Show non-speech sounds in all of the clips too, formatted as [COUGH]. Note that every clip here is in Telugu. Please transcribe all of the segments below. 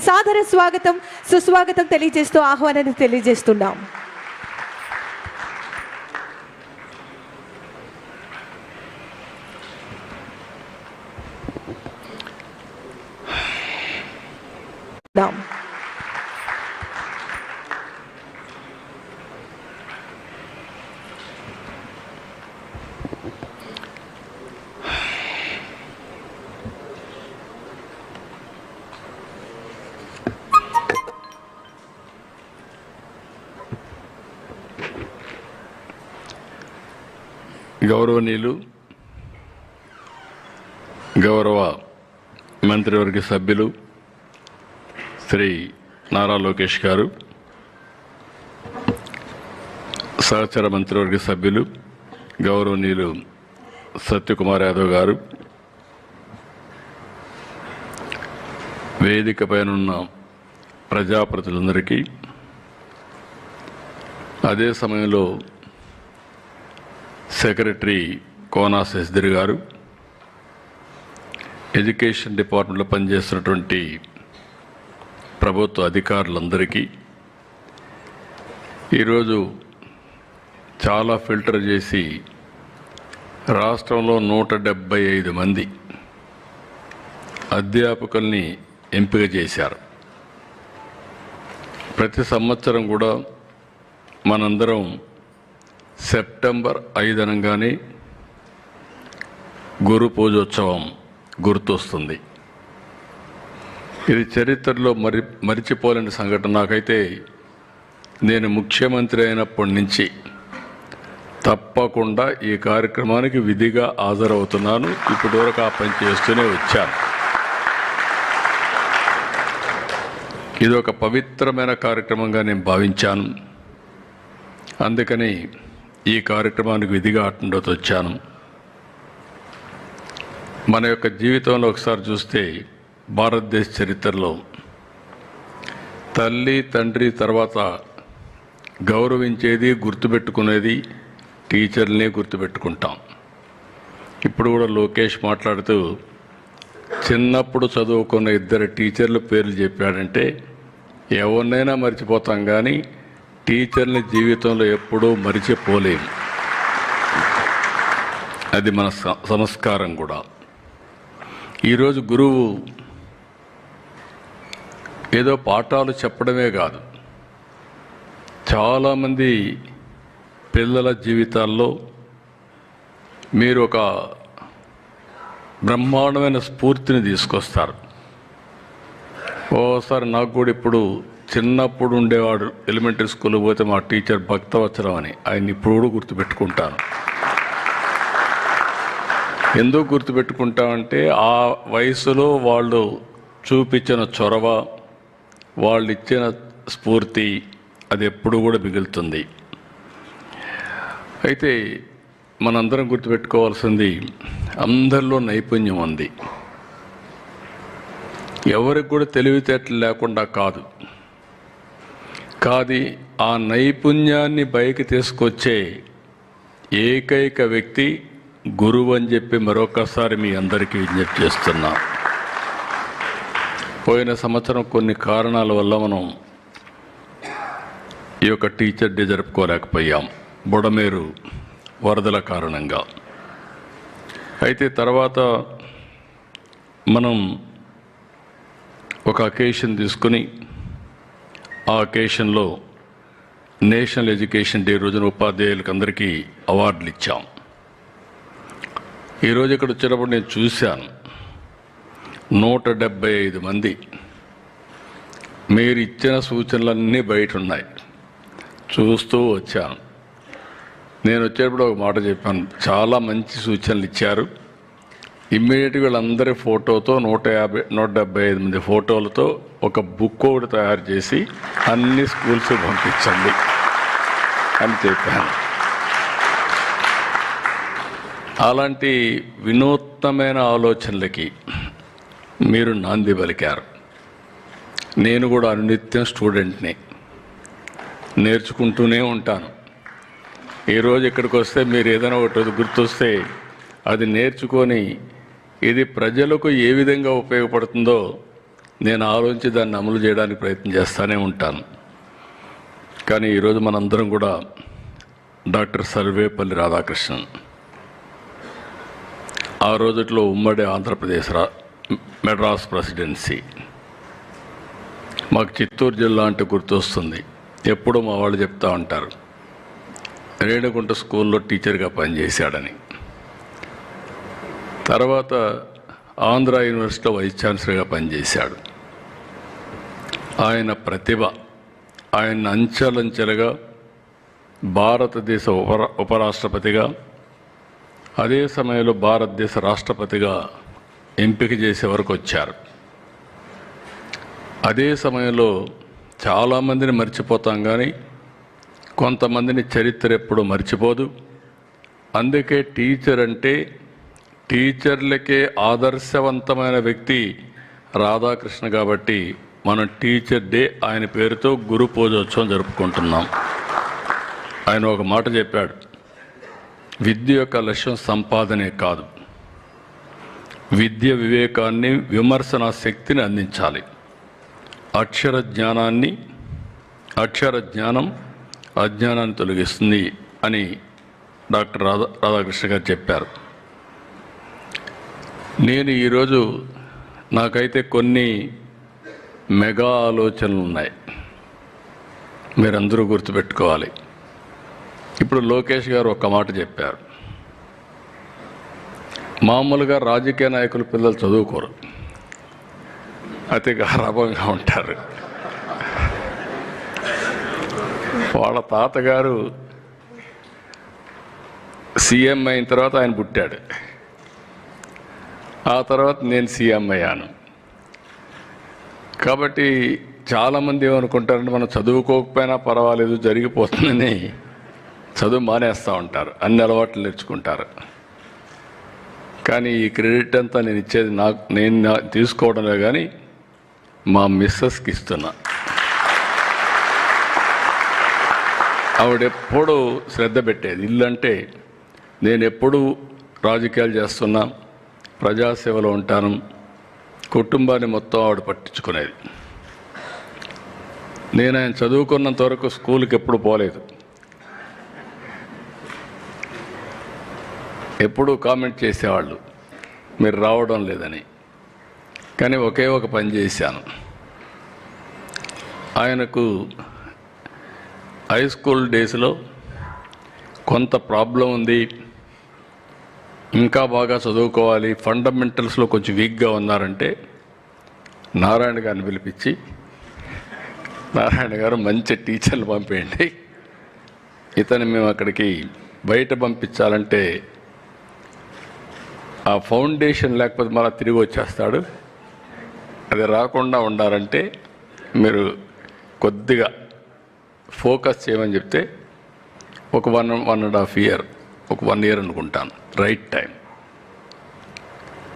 వారికి సాదర స్వాగతం సుస్వాగతం తెలియజేస్తూ ఆహ్వానాన్ని తెలియజేస్తున్నాం [SIGHS] నాం. గౌరవనీయులు గౌరవ మంత్రివర్గ సభ్యులు శ్రీ నారా లోకేష్ గారు సహచర మంత్రివర్గ సభ్యులు గౌరవనీయులు సత్యకుమార్ యాదవ్ గారు వేదిక పైనున్న ప్రజాప్రతినిధులందరికీ అదే సమయంలో సెక్రటరీ కోనా శశిధర్ గారు ఎడ్యుకేషన్ డిపార్ట్మెంట్లో పనిచేస్తున్నటువంటి ప్రభుత్వ అధికారులందరికీ ఈరోజు చాలా ఫిల్టర్ చేసి రాష్ట్రంలో నూట డెబ్బై ఐదు మంది అధ్యాపకుల్ని ఎంపిక చేశారు. ప్రతి సంవత్సరం కూడా మనందరం సెప్టెంబర్ ఐదు అనగానే గురు పూజోత్సవం గుర్తొస్తుంది. ఇది చరిత్రలో మరి మరిచిపోలేని సంఘటన. నాకైతే నేను ముఖ్యమంత్రి అయినప్పటి నుంచి తప్పకుండా ఈ కార్యక్రమానికి విధిగా హాజరవుతున్నాను. ఇప్పటి వరకు ఆ పని చేస్తూనే వచ్చాను. ఇది ఒక పవిత్రమైన కార్యక్రమంగా నేను భావించాను. అందుకని ఈ కార్యక్రమానికి విధిగా అటెండ్ వచ్చాను. మన యొక్క జీవితంలో ఒకసారి చూస్తే భారతదేశ చరిత్రలో తల్లి తండ్రి తర్వాత గౌరవించేది గుర్తుపెట్టుకునేది టీచర్లనే గుర్తుపెట్టుకుంటాం. ఇప్పుడు కూడా లోకేష్ మాట్లాడుతూ చిన్నప్పుడు చదువుకున్న ఇద్దరు టీచర్లు పేర్లు చెప్పాడంటే ఎవరినైనా మర్చిపోతాం కానీ టీచర్ని జీవితంలో ఎప్పుడూ మరిచిపోలేము. అది మన స- సంస్కారం కూడా. ఈరోజు గురువు ఏదో పాఠాలు చెప్పడమే కాదు. చాలామంది పిల్లల జీవితాల్లో మీరు ఒక బ్రహ్మాండమైన స్ఫూర్తిని తీసుకొస్తారు. ఓసారి నాకు కూడా ఇప్పుడు చిన్నప్పుడు ఉండేవాడు ఎలిమెంటరీ స్కూల్ పోతే మా టీచర్ భక్తవత్సరం అని. ఆయన ఇప్పుడు కూడా గుర్తుపెట్టుకుంటాను. ఎందుకు గుర్తుపెట్టుకుంటామంటే ఆ వయసులో వాళ్ళు చూపించిన చొరవ వాళ్ళు ఇచ్చిన స్ఫూర్తి అది ఎప్పుడు కూడా మిగులుతుంది. అయితే మనందరం గుర్తుపెట్టుకోవాల్సింది అందరిలో నైపుణ్యం ఉంది. ఎవరికి కూడా తెలివితేటలు లేకుండా కాదు. కాది ఆ నైపుణ్యాన్ని పైకి తీసుకొచ్చే ఏకైక వ్యక్తి గురువు అని చెప్పి మరొకసారి మీ అందరికీ విజ్ఞప్తి చేస్తున్నా. పోయిన సంవత్సరం కొన్ని కారణాల వల్ల మనం ఈ యొక్క టీచర్ డే జరుపుకోలేకపోయాం. బుడమేరు వరదల కారణంగా. అయితే తర్వాత మనం ఒక అకేషన్ తీసుకుని ఆ ఒకేషన్లో నేషనల్ ఎడ్యుకేషన్ డే రోజున ఉపాధ్యాయులకు అందరికీ అవార్డులు ఇచ్చాం ఈరోజు ఇక్కడ వచ్చినప్పుడు నేను చూశాను. నూట డెబ్బై ఐదు మంది. మీరు ఇచ్చిన సూచనలన్నీ బయట ఉన్నాయి చూస్తూ వచ్చాను. నేను వచ్చేటప్పుడు ఒక మాట చెప్పాను. చాలా మంచి సూచనలు ఇచ్చారు ఇమ్మీడియట్గా వీళ్ళందరి ఫోటోతో నూట యాభై నూట డెబ్బై ఐదు మంది ఫోటోలతో ఒక బుక్ ఒకటి తయారు చేసి అన్ని స్కూల్స్ పంపించండి అని చెప్పాను. అలాంటి వినూత్నమైన ఆలోచనలకి మీరు నాంది పలికారు. నేను కూడా అనునిత్యం స్టూడెంట్ని. నేర్చుకుంటూనే ఉంటాను. ఈరోజు ఇక్కడికి వస్తే మీరు ఏదైనా ఒకటి గుర్తొస్తే అది నేర్చుకొని ఇది ప్రజలకు ఏ విధంగా ఉపయోగపడుతుందో నేను ఆలోచించి దాన్ని అమలు చేయడానికి ప్రయత్నం చేస్తూనే ఉంటాను. కానీ ఈరోజు మనందరం కూడా డాక్టర్ సర్వేపల్లి రాధాకృష్ణన్. ఆ రోజుట్లో ఉమ్మడి ఆంధ్రప్రదేశ్ రా మెడ్రాస్ ప్రెసిడెన్సీ. మాకు చిత్తూరు జిల్లా అంటే గుర్తొస్తుంది. ఎప్పుడూ మా వాళ్ళు చెప్తూ ఉంటారు రేణుగుంట స్కూల్లో టీచర్గా పనిచేశాడని. తర్వాత ఆంధ్ర యూనివర్సిటీలో వైస్ ఛాన్సలర్గా పనిచేశాడు. ఆయన ప్రతిభ ఆయన అంచెలంచెలుగా భారతదేశ ఉప ఉపరాష్ట్రపతిగా అదే సమయంలో భారతదేశ రాష్ట్రపతిగా ఎంపిక చేసే వరకు వచ్చారు. అదే సమయంలో చాలామందిని మర్చిపోతాం కానీ కొంతమందిని చరిత్ర ఎప్పుడూ మర్చిపోదు. అందుకే టీచర్ అంటే టీచర్లకే ఆదర్శవంతమైన వ్యక్తి రాధాకృష్ణ కాబట్టి మనం టీచర్ డే ఆయన పేరుతో గురు పూజోత్సవం జరుపుకుంటున్నాం. ఆయన ఒక మాట చెప్పాడు. విద్య యొక్క లక్ష్యం సంపాదనే కాదు. విద్య వివేకాన్ని విమర్శన శక్తిని అందించాలి. అక్షర జ్ఞానాన్ని అక్షర జ్ఞానం అజ్ఞానాన్ని తొలగిస్తుంది అని డాక్టర్ రాధా రాధాకృష్ణ గారు చెప్పారు. నేను ఈరోజు నాకైతే కొన్ని మెగా ఆలోచనలు ఉన్నాయి. మీరందరూ గుర్తుపెట్టుకోవాలి. ఇప్పుడు లోకేష్ గారు ఒక్క మాట చెప్పారు. మామూలుగా రాజకీయ నాయకులు పిల్లలు చదువుకోరు. అతి గారాభంగా ఉంటారు. వాళ్ళ తాతగారు సీఎం అయిన తర్వాత ఆయన పుట్టాడు. ఆ తర్వాత నేను సీఎం అయ్యాను. కాబట్టి చాలామంది ఏమనుకుంటారంటే మనం చదువుకోకపోయినా పర్వాలేదు జరిగిపోతుందని చదువు మానేస్తూ ఉంటారు. అన్ని అలవాట్లు నేర్చుకుంటారు. కానీ ఈ క్రెడిట్ అంతా నేను ఇచ్చేది నాకు నేను నా- తీసుకోవడమే కానీ మా మిస్సెస్కి ఇస్తున్నా. ఆవిడెప్పుడు శ్రద్ధ పెట్టేది. ఇల్లు అంటే నేను ఎప్పుడు రాజకీయాలు చేస్తున్నా. ప్రజాసేవలో ఉంటాను. కుటుంబాన్ని మొత్తం ఆవిడ పట్టించుకునేది. నేను ఆయన చదువుకున్నంత వరకు స్కూల్కి ఎప్పుడు పోలేదు. ఎప్పుడూ కామెంట్ చేసేవాళ్ళు మీరు రావడం లేదని. కానీ ఒకే ఒక పని చేశాను. ఆయనకు హై స్కూల్ డేస్లో కొంత ప్రాబ్లం ఉంది. ఇంకా బాగా చదువుకోవాలి. ఫండమెంటల్స్లో కొంచెం వీక్గా ఉన్నారంటే నారాయణ గారిని పిలిపించి నారాయణ గారు మంచి టీచర్లు పంపేయండి. ఇతను మేము అక్కడికి బయట పంపించాలంటే ఆ ఫౌండేషన్ లేకపోతే మళ్ళీ తిరిగి వచ్చేస్తాడు. అది రాకుండా ఉండాలంటే మీరు కొద్దిగా ఫోకస్ చేయమని చెప్తే ఒక one one and half year ఒక వన్ ఇయర్ అనుకుంటాను. Right time.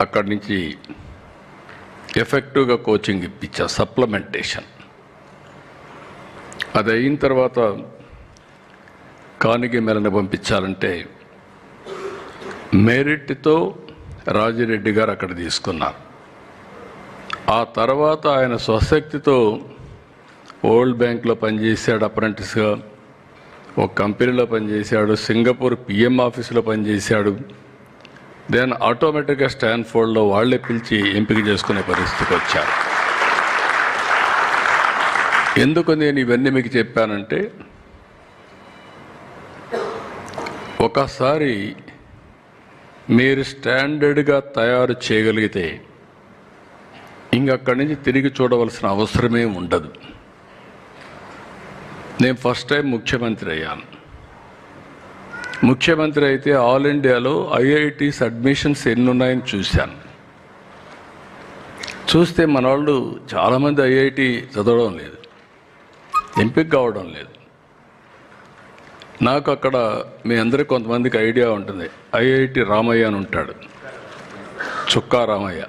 అక్కడి నుంచి ఎఫెక్టివ్గా కోచింగ్ ఇప్పించా సప్లిమెంటేషన్. అది అయిన తర్వాత కానిగి మేరని పంపించాలంటే మెరిట్తో రాజిరెడ్డి గారు అక్కడ తీసుకున్నారు. ఆ తర్వాత ఆయన స్వశక్తితో ఓల్డ్ బ్యాంక్లో పనిచేశాడు అప్రెంటిస్గా. ఒక కంపెనీలో పనిచేశాడు సింగపూర్ పిఎం ఆఫీసులో పనిచేశాడు. దెన్ ఆటోమేటిక్గా స్టాన్ఫోర్డ్లో వాళ్ళే పిలిచి ఎంపిక చేసుకునే పరిస్థితికి వచ్చారు. ఎందుకు నేను ఇవన్నీ మీకు చెప్పానంటే ఒకసారి మీరు స్టాండర్డ్గా తయారు చేయగలిగితే ఇంకక్కడి నుంచి తిరిగి చూడవలసిన అవసరమే ఉండదు. నేను ఫస్ట్ టైం ముఖ్యమంత్రి అయ్యాను. ముఖ్యమంత్రి అయితే ఆల్ ఇండియాలో ఐఐటీస్ అడ్మిషన్స్ ఎన్ని ఉన్నాయని చూశాను. చూస్తే మన వాళ్ళు చాలామంది ఐఐటి చదవడం లేదు ఎంపిక కావడం లేదు. నాకు అక్కడ మీ అందరికి కొంతమందికి ఐడియా ఉంటుంది. ఐఐటి రామయ్య అని ఉంటాడు. చుక్కా రామయ్య.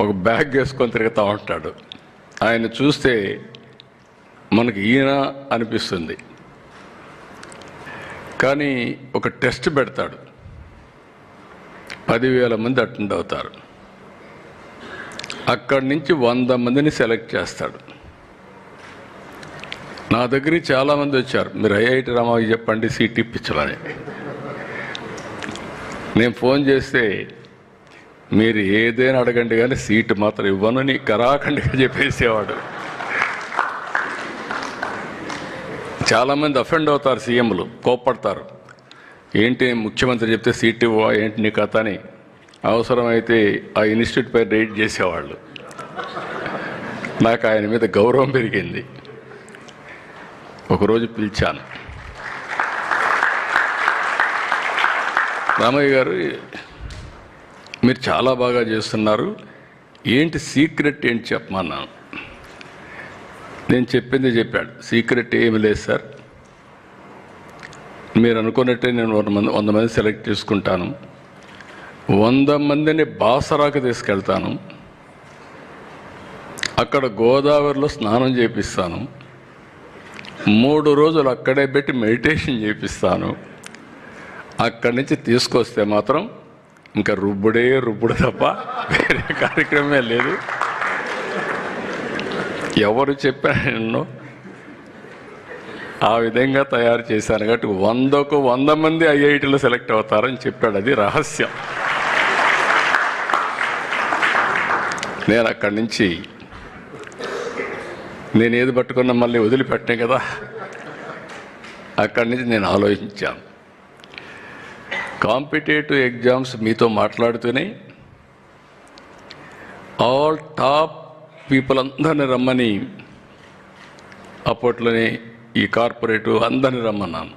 ఒక బ్యాగ్ వేసుకొని తిరుగుతూ ఉంటాడు. ఆయన చూస్తే మనకి ఈయన అనిపిస్తుంది. కానీ ఒక టెస్ట్ పెడతాడు. పదివేల మంది అటెండ్ అవుతారు. అక్కడి నుంచి వంద మందిని సెలెక్ట్ చేస్తాడు. నా దగ్గరికి చాలామంది వచ్చారు. మీరు ఐఐటి రామాకి చెప్పండి సీట్ ఇప్పించమని. నేను ఫోన్ చేస్తే మీరు ఏదైనా అడగండి కానీ సీటు మాత్రం ఇవ్వనని కరాఖండిగా చెప్పేసేవాడు. చాలామంది అఫెండ్ అవుతారు సీఎంలు కోప్పడతారు. ఏంటి ముఖ్యమంత్రి చెప్తే సీట్ ఇవ్వవా ఏంటి నీ కథ అని. అవసరమైతే ఆ ఇన్స్టిట్యూట్ పై రైడ్ చేసేవాళ్ళు. నాకు ఆయన మీద గౌరవం పెరిగింది. ఒకరోజు పిలిచాను. రామయ్య గారు మీరు చాలా బాగా చేస్తున్నారు. ఏంటి సీక్రెట్ ఏంటి చెప్పమన్నాను. నేను చెప్పింది చెప్పాడు. సీక్రెట్ ఏమి లేదు సార్ మీరు అనుకున్నట్టే నేను వంద మంది వంద మంది సెలెక్ట్ చేసుకుంటాను. వంద మందిని బాసరాకు తీసుకెళ్తాను. అక్కడ గోదావరిలో స్నానం చేపిస్తాను. మూడు రోజులు అక్కడే పెట్టి మెడిటేషన్ చేపిస్తాను. అక్కడి నుంచి తీసుకొస్తే మాత్రం ఇంకా రుబ్బుడే రుబ్బుడు తప్ప వేరే కార్యక్రమమే లేదు. ఎవరు చెప్పారు ఆ విధంగా తయారు చేశాను కాబట్టి వందకు వంద మంది ఐఐటీలో సెలెక్ట్ అవుతారని చెప్పాడు. అది రహస్యం. నేను అక్కడి నుంచి నేను ఏది పట్టుకున్నా మళ్ళీ వదిలిపెట్టే కదా. అక్కడి నుంచి నేను ఆలోచించాను. కాంపిటేటివ్ ఎగ్జామ్స్ మీతో మాట్లాడుతూనే ఆల్ టాప్ పీపుల్ అందరిని రమ్మని అప్పట్లోనే ఈ కార్పొరేటు అందరిని రమ్మన్నాను.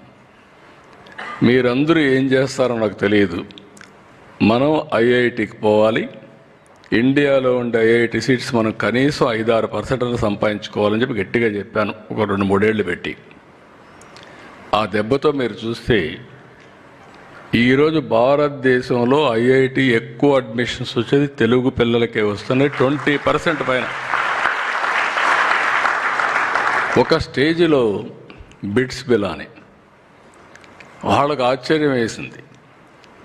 మీరందరూ ఏం చేస్తారో నాకు తెలియదు. మనం ఐఐటికి పోవాలి. ఇండియాలో ఉండే ఐఐటి సీట్స్ మనం కనీసం ఐదారు పర్సెంట్ సంపాదించుకోవాలని చెప్పి గట్టిగా చెప్పాను. ఒక రెండు మూడేళ్ళు పెట్టి. ఆ దెబ్బతో మీరు చూస్తే ఈరోజు భారతదేశంలో ఐఐటి ఎక్కువ అడ్మిషన్స్ వచ్చేది తెలుగు పిల్లలకే వస్తున్నాయి. ట్వంటీ పర్సెంట్ పైన. ఒక స్టేజిలో బిట్స్ బిలాని. వాళ్ళకు ఆశ్చర్యం వేసింది.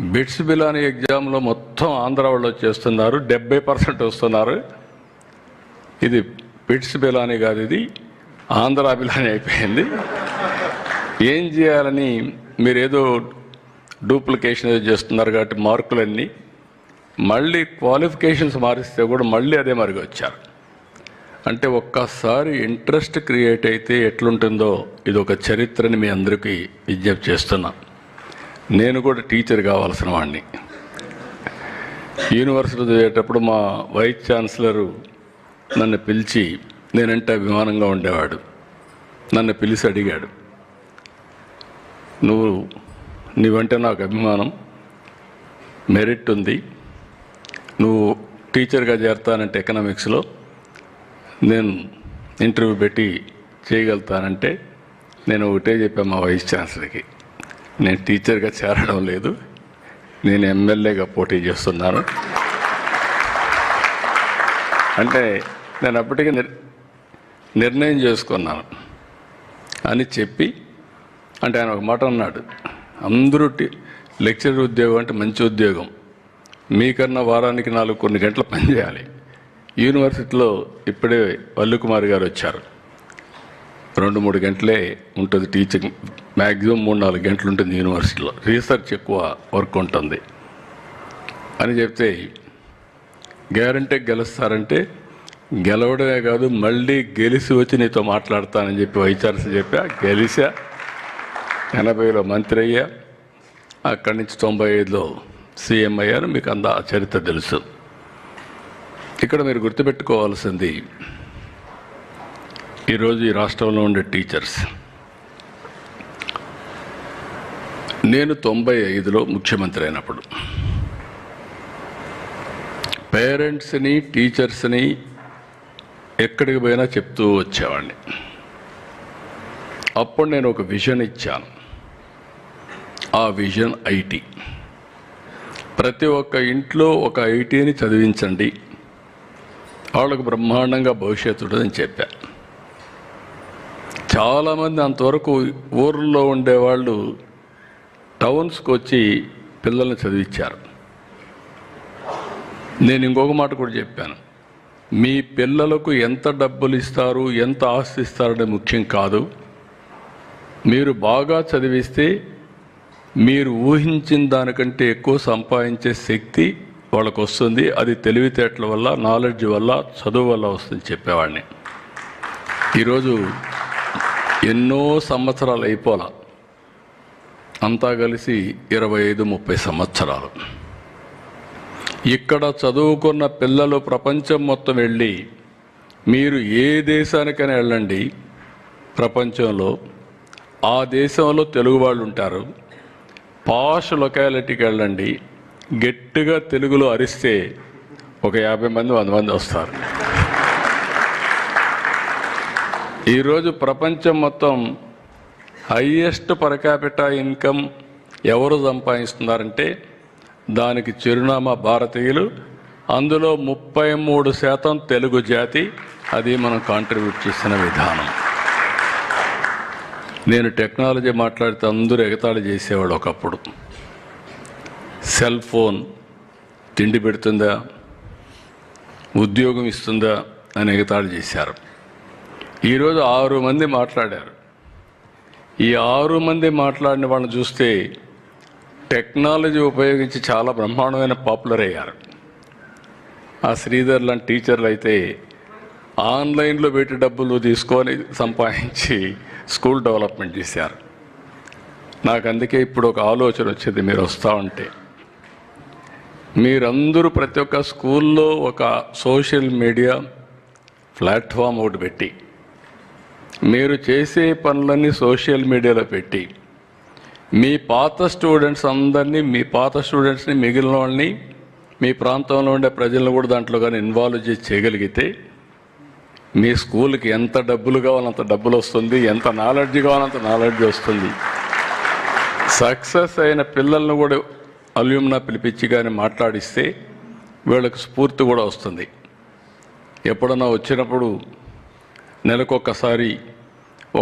బిట్స్ బిలాని ఎగ్జామ్లో మొత్తం ఆంధ్ర వాళ్ళు వచ్చేస్తున్నారు డెబ్బై పర్సెంట్ వస్తున్నారు. ఇది బిట్స్ బిలాని కాదు ఇది. ఆంధ్ర బిలాని అయిపోయింది. ఏం చేయాలని మీరు ఏదో డూప్లికేషన్ ఏదో చేస్తున్నారు కాబట్టి మార్కులన్నీ మళ్ళీ క్వాలిఫికేషన్స్ మారిస్తే కూడా మళ్ళీ అదే మరిగి వచ్చారు. అంటే ఒక్కసారి ఇంట్రెస్ట్ క్రియేట్ అయితే ఎట్లుంటుందో ఇది ఒక చరిత్రని మీ అందరికీ విజ్ఞప్తి చేస్తున్నా. నేను కూడా టీచర్ కావాల్సిన వాడిని యూనివర్సిటీ చదివేటప్పుడు మా వైస్ ఛాన్సలరు నన్ను పిలిచి నేనంటే అభిమానంగా ఉండేవాడు. నన్ను పిలిచి అడిగాడు. నువ్వు నీవంటే నాకు అభిమానం. మెరిట్ ఉంది. నువ్వు టీచర్గా చేరతానంటే ఎకనామిక్స్లో. నేను ఇంటర్వ్యూ పెట్టి చేయగలుగుతానంటే నేను ఒకటే చెప్పాను మా వైస్ ఛాన్సలర్కి. నేను టీచర్గా చేరడం లేదు. నేను ఎమ్మెల్యేగా పోటీ చేస్తున్నాను. అంటే నేను అప్పటికే నిర్ నిర్ణయం చేసుకున్నాను. అని చెప్పి అంటే ఆయన ఒక మాట అన్నాడు. అందరూ లెక్చరర్ ఉద్యోగం అంటే మంచి ఉద్యోగం. మీకన్నా వారానికి నాలుగు కొన్ని గంటలు పనిచేయాలి యూనివర్సిటీలో ఇప్పుడే వల్లుకుమార్ గారు వచ్చారు. రెండు మూడు గంటలే ఉంటుంది టీచింగ్. మ్యాక్సిమం మూడు నాలుగు గంటలు ఉంటుంది యూనివర్సిటీలో. రీసెర్చ్ ఎక్కువ వర్క్ ఉంటుంది. అని చెప్తే గ్యారంటీ గెలుస్తారంటే గెలవడమే కాదు మళ్ళీ గెలిచి వచ్చి నీతో మాట్లాడతానని చెప్పి వైచార్స్ చెప్పా. గెలిచా ఎనభైలో మంత్రి అయ్యా అక్కడి నుంచి తొంభై ఐదులో సీఎం అయ్యారు. మీకు అంద చరిత్ర తెలుసు. ఇక్కడ మీరు గుర్తుపెట్టుకోవాల్సింది ఈరోజు ఈ రాష్ట్రంలో ఉండే టీచర్స్. నేను తొంభై ఐదులో ముఖ్యమంత్రి అయినప్పుడు పేరెంట్స్ని టీచర్స్ని ఎక్కడికి పోయినా చెప్తూ వచ్చేవాడిని. అప్పుడు నేను ఒక విజన్ ఇచ్చాను. ఆ విజన్ ఐటీ ప్రతి ఒక్క ఇంట్లో ఒక ఐటీని చదివించండి. వాళ్ళకు బ్రహ్మాండంగా భవిష్యత్తు ఉంటుందని చెప్పా. చాలామంది అంతవరకు ఊర్లో ఉండేవాళ్ళు టౌన్స్కి వచ్చి పిల్లల్ని చదివించారు నేను ఇంకొక మాట కూడా చెప్పాను. మీ పిల్లలకు ఎంత డబ్బులు ఇస్తారు ఎంత ఆస్తి ఇస్తారనే ముఖ్యం కాదు. మీరు బాగా చదివిస్తే మీరు ఊహించిన దానికంటే ఎక్కువ సంపాదించే శక్తి వాళ్ళకు వస్తుంది అది తెలివితేటల వల్ల నాలెడ్జ్ వల్ల చదువు వల్ల వస్తుంది చెప్పేవాడిని. ఈరోజు ఎన్నో సంవత్సరాలు అయిపోలా. అంతా కలిసి ఇరవై ఐదు ముప్పై సంవత్సరాలు. ఇక్కడ చదువుకున్న పిల్లలు ప్రపంచం మొత్తం వెళ్ళి మీరు ఏ దేశానికైనా వెళ్ళండి. ప్రపంచంలో ఆ దేశంలో తెలుగు వాళ్ళు ఉంటారు పాష్ లొకాలిటీకి వెళ్ళండి. గట్టిగా తెలుగులో అరిస్తే ఒక యాభై మంది వంద మంది వస్తారు. ఈరోజు ప్రపంచం మొత్తం హయ్యెస్ట్ పర్ ఇన్కమ్ ఎవరు సంపాదిస్తున్నారంటే దానికి చిరునామా భారతీయులు. అందులో ముప్పై మూడు శాతం తెలుగు జాతి. అది మనం కాంట్రిబ్యూట్ చేసిన విధానం. నేను టెక్నాలజీ మాట్లాడితే అందరూ ఎగతాళి చేసేవాడు ఒకప్పుడు. సెల్ ఫోన్ తిండి పెడుతుందా? ఉద్యోగం ఇస్తుందా? అని ఎగతాళి చేశారు. ఈరోజు ఆరు మంది మాట్లాడారు. ఈ ఆరు మంది మాట్లాడిన వాళ్ళని చూస్తే టెక్నాలజీ ఉపయోగించి చాలా బ్రహ్మాండమైన పాపులర్ అయ్యారు. ఆ శ్రీధర్ లాంటి టీచర్లు అయితే ఆన్లైన్లో పెట్టి డబ్బులు తీసుకొని సంపాదించి స్కూల్ డెవలప్మెంట్ చేశారు నాకు అందుకే ఇప్పుడు ఒక ఆలోచన వచ్చింది మీరు వస్తూ ఉంటే. మీరందరూ ప్రతి ఒక్క స్కూల్లో ఒక సోషల్ మీడియా ప్లాట్ఫామ్ ఒకటి పెట్టి మీరు చేసే పనులన్నీ సోషల్ మీడియాలో పెట్టి మీ పాత స్టూడెంట్స్ అందరినీ మీ పాత స్టూడెంట్స్ని మిగిలిన వాళ్ళని మీ ప్రాంతంలో ఉండే ప్రజలను కూడా దాంట్లో కానీ ఇన్వాల్వ్ చేసి చేయగలిగితే మీ స్కూల్కి ఎంత డబ్బులు కావాలంత డబ్బులు వస్తుంది ఎంత నాలెడ్జ్ కావాలంత నాలెడ్జ్ వస్తుంది. సక్సెస్ అయిన పిల్లలను కూడా అల్యూమ్నా పిలిపించి కానీ మాట్లాడిస్తే వీళ్ళకి స్ఫూర్తి కూడా వస్తుంది. ఎప్పుడన్నా వచ్చినప్పుడు నెలకొకసారి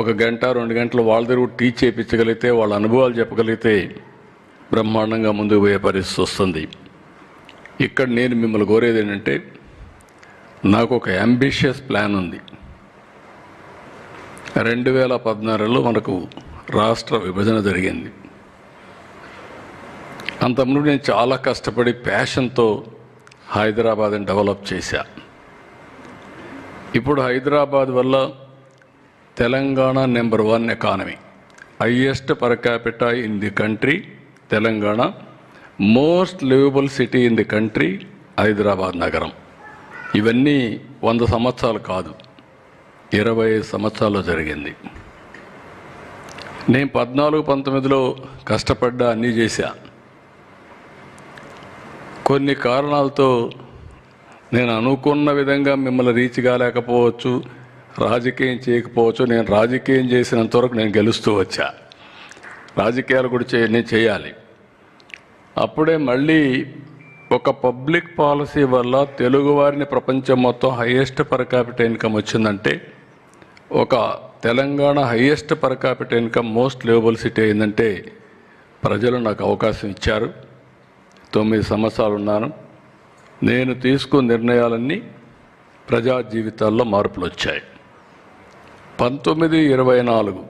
ఒక గంట రెండు గంటలు వాళ్ళ దగ్గర టీచ్ చేయించగలిగితే వాళ్ళ అనుభవాలు చెప్పగలిగితే బ్రహ్మాండంగా ముందుకు పోయే పరిస్థితి వస్తుంది. ఇక్కడ నేను మిమ్మల్ని కోరేది ఏంటంటే నాకు ఒక అంబిషియస్ ప్లాన్ ఉంది. రెండు వేల పద్నాలుగులో మనకు రాష్ట్ర విభజన జరిగింది. అంతకుముందు నేను చాలా కష్టపడి ప్యాషన్తో హైదరాబాద్ని డెవలప్ చేశా. ఇప్పుడు హైదరాబాద్ వల్ల Telangana number one economy highest per capita in the country Telangana most liveable city in the country Hyderabad నగరం. ఇవన్నీ వంద సంవత్సరాలు కాదు. ఇరవై ఐదు సంవత్సరాల్లో జరిగింది. నేను పద్నాలుగు పంతొమ్మిదిలో కష్టపడ్డా అన్నీ చేశా. కొన్ని కారణాలతో నేను అనుకున్న విధంగా మిమ్మల్ని రీచ్ కాలేకపోవచ్చు రాజకీయం చేయకపోవచ్చు నేను రాజకీయం చేసినంత వరకు నేను గెలుస్తూ వచ్చా. రాజకీయాలు కూడా చే నేను చేయాలి. అప్పుడే మళ్ళీ ఒక పబ్లిక్ పాలసీ వల్ల తెలుగువారిని ప్రపంచం మొత్తం హైయెస్ట్ పర్ క్యాపిటల్ ఇన్కమ్ వచ్చిందంటే ఒక Telangana highest per capital income most liveable city అయిందంటే ప్రజలు నాకు అవకాశం ఇచ్చారు. తొమ్మిది సంవత్సరాలు ఉన్నాను. నేను తీసుకున్న నిర్ణయాలన్నీ ప్రజా జీవితాల్లో మార్పులు వచ్చాయి. పంతొమ్మిది ఇరవై నాలుగు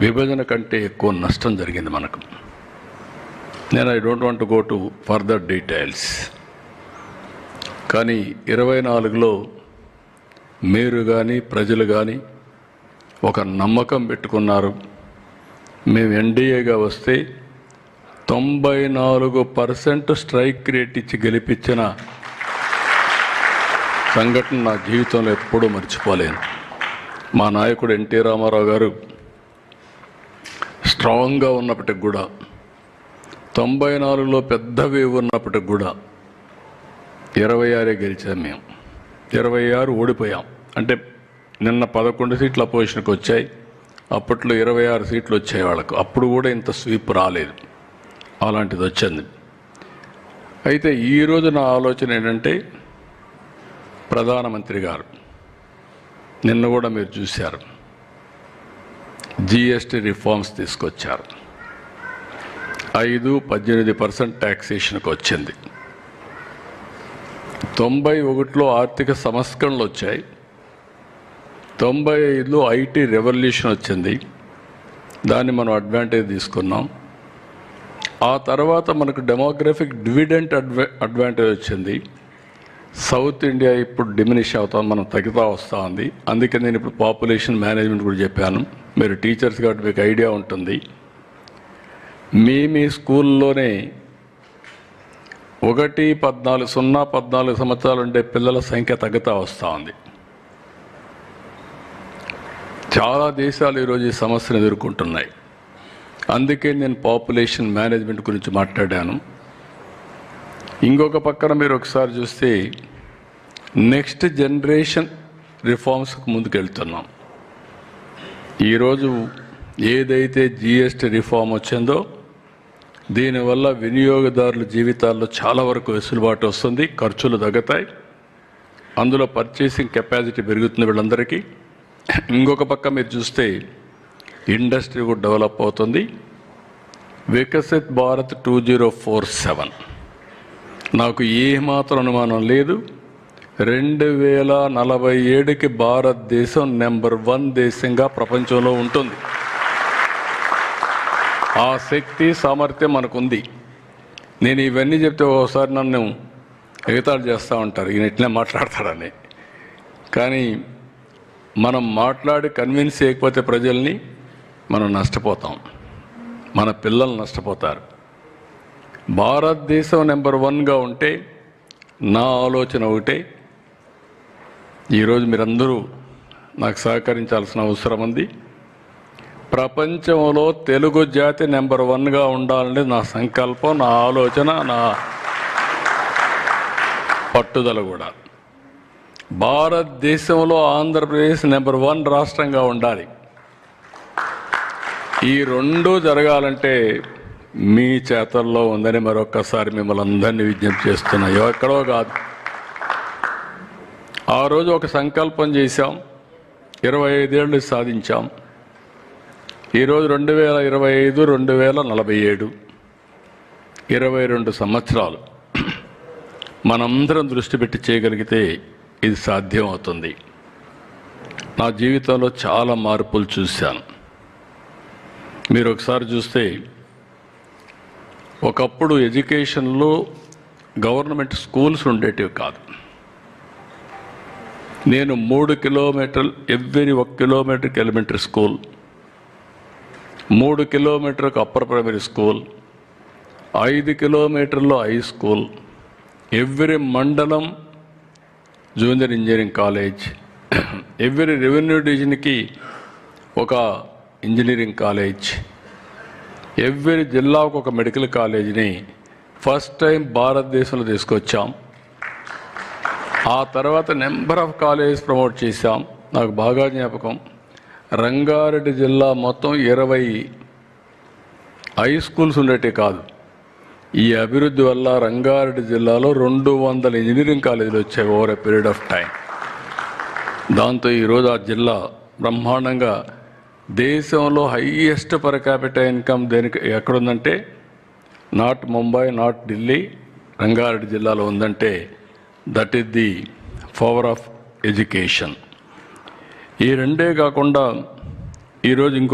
విభజన కంటే ఎక్కువ నష్టం జరిగింది మనకు. నేను I don't want go to further details. కానీ ఇరవై నాలుగులో మీరు కానీ ప్రజలు కానీ ఒక నమ్మకం పెట్టుకున్నారు. మేము ఎన్డీఏగా వస్తే తొంభై నాలుగు పర్సెంట్ స్ట్రైక్ రేట్ ఇచ్చి గెలిపించిన సంఘటన నా జీవితంలో ఎప్పుడూ మర్చిపోలేను. మా నాయకుడు ఎన్టీ రామారావు గారు స్ట్రాంగ్గా ఉన్నప్పటికి కూడా తొంభై నాలుగులో పెద్ద వేవ్ ఉన్నప్పటికి కూడా ఇరవై ఆరే గెలిచాం మేము. ఇరవై ఆరు ఓడిపోయాం. అంటే నిన్న పదకొండు సీట్లు అపోజిషన్కి వచ్చాయి. అప్పట్లో ఇరవై ఆరు సీట్లు వచ్చాయి వాళ్ళకు. అప్పుడు కూడా ఇంత స్వీప్ రాలేదు. అలాంటిది వచ్చింది. అయితే ఈరోజు నా ఆలోచన ఏంటంటే ప్రధానమంత్రి గారు నిన్న కూడా మీరు చూశారు. జిఎస్టీ రిఫార్మ్స్ తీసుకొచ్చారు. ఐదు పద్దెనిమిది పర్సెంట్ ట్యాక్సేషన్కి వచ్చింది. తొంభై ఒకటిలో ఆర్థిక సంస్కరణలు వచ్చాయి. తొంభై ఐదులో ఐటీ రెవల్యూషన్ వచ్చింది. దాన్ని మనం అడ్వాంటేజ్ తీసుకున్నాం. ఆ తర్వాత మనకు డెమోగ్రఫిక్ డివిడెంట్ అడ్వా అడ్వాంటేజ్ వచ్చింది. సౌత్ ఇండియా ఇప్పుడు డిమినిష్ అవుతాం మనం తగ్గుతా వస్తూ ఉంది. అందుకే నేను ఇప్పుడు పాపులేషన్ మేనేజ్మెంట్ కూడా చెప్పాను. మీరు టీచర్స్ కాబట్టి మీకు ఐడియా ఉంటుంది. మీ మీ స్కూల్లోనే ఒకటి పద్నాలుగు సున్నా పద్నాలుగు సంవత్సరాలు ఉండే పిల్లల సంఖ్య తగ్గుతూ వస్తూ ఉంది. చాలా దేశాలు ఈరోజు ఈ సమస్యను ఎదుర్కొంటున్నాయి. అందుకే నేను పాపులేషన్ మేనేజ్మెంట్ గురించి మాట్లాడాను. ఇంకొక పక్కన మీరు ఒకసారి చూస్తే నెక్స్ట్ జనరేషన్ రిఫార్మ్స్కి ముందుకెళ్తున్నాం. ఈరోజు ఏదైతే జిఎస్టీ రిఫార్మ్ వచ్చిందో దీనివల్ల వినియోగదారుల జీవితాల్లో చాలా వరకు వెసులుబాటు వస్తుంది ఖర్చులు తగ్గుతాయి. అందులో పర్చేసింగ్ కెపాసిటీ పెరుగుతుంది వీళ్ళందరికీ. ఇంకొక పక్క మీరు చూస్తే ఇండస్ట్రీ కూడా డెవలప్ అవుతుంది. Viksit Bharat two zero four seven నాకు ఏమాత్రం అనుమానం లేదు. రెండు వేల నలభై ఏడుకి భారతదేశం నెంబర్ వన్ దేశంగా ప్రపంచంలో ఉంటుంది. ఆ శక్తి సామర్థ్యం మనకుంది. నేను ఇవన్నీ చెప్తే ఒకసారి నన్ను ఎగతాడు చేస్తూ ఉంటారు. ఈయన ఇట్లే మాట్లాడతాడని కానీ మనం మాట్లాడి కన్విన్స్ చేయకపోతే ప్రజల్ని మనం నష్టపోతాం. మన పిల్లలు నష్టపోతారు. భారతదేశం నెంబర్ వన్గా ఉంటే నా ఆలోచన ఒకటే ఈరోజు మీరందరూ నాకు సహకరించాల్సిన అవసరం ఉంది. ప్రపంచంలో తెలుగు జాతి నెంబర్ వన్గా ఉండాలని నా సంకల్పం నా ఆలోచన నా పట్టుదల కూడా. భారతదేశంలో ఆంధ్రప్రదేశ్ నెంబర్ వన్ రాష్ట్రంగా ఉండాలి. ఈ రెండు జరగాలంటే మీ చేతల్లో ఉందని మరొక్కసారి మిమ్మల్ని అందరినీ విజ్ఞప్తి చేస్తున్నా. ఎక్కడో కాదు. ఆ రోజు ఒక సంకల్పం చేశాం. ఇరవై ఐదేళ్ళు సాధించాం. ఈరోజు రెండు వేల ఇరవై ఐదు రెండు వేల నలభై ఏడు. ఇరవై రెండు సంవత్సరాలు. మనందరం దృష్టి పెట్టి చేయగలిగితే ఇది సాధ్యం అవుతుంది నా జీవితంలో చాలా మార్పులు చూశాను. మీరు ఒకసారి చూస్తే ఒకప్పుడు ఎడ్యుకేషన్లో గవర్నమెంట్ స్కూల్స్ ఉండేటివి కాదు. నేను మూడు కిలోమీటర్లు ఎవ్రీ ఒక కిలోమీటర్కి ఎలిమెంటరీ స్కూల్ మూడు కిలోమీటర్కు అప్పర్ ప్రైమరీ స్కూల్ ఐదు కిలోమీటర్లో హై స్కూల్ ఎవ్రీ మండలం junior engineering college every revenue డివిజన్కి ఒక ఇంజనీరింగ్ కాలేజ్ ఎవ్రీ జిల్లాకు ఒక మెడికల్ కాలేజీని ఫస్ట్ టైం భారతదేశంలో తీసుకొచ్చాం. ఆ తర్వాత నెంబర్ ఆఫ్ కాలేజెస్ ప్రమోట్ చేశాం. నాకు బాగా జ్ఞాపకం. రంగారెడ్డి జిల్లా మొత్తం ఇరవై హై స్కూల్స్ ఉండేటి కాదు. ఈ అభివృద్ధి వల్ల రంగారెడ్డి జిల్లాలో రెండు వందల ఇంజనీరింగ్ కాలేజీలు వచ్చాయి over a period of time దాంతో ఈరోజు ఆ జిల్లా బ్రహ్మాండంగా దేశంలో హైయెస్ట్ పర్ క్యాపిటల్ ఇన్కమ్ దేనికి ఎక్కడుందంటే నాట్ ముంబై నాట్ ఢిల్లీ రంగారెడ్డి జిల్లాలో ఉందంటే that is the power of education ఈ రెండే కాకుండా ఈరోజు ఇంకొక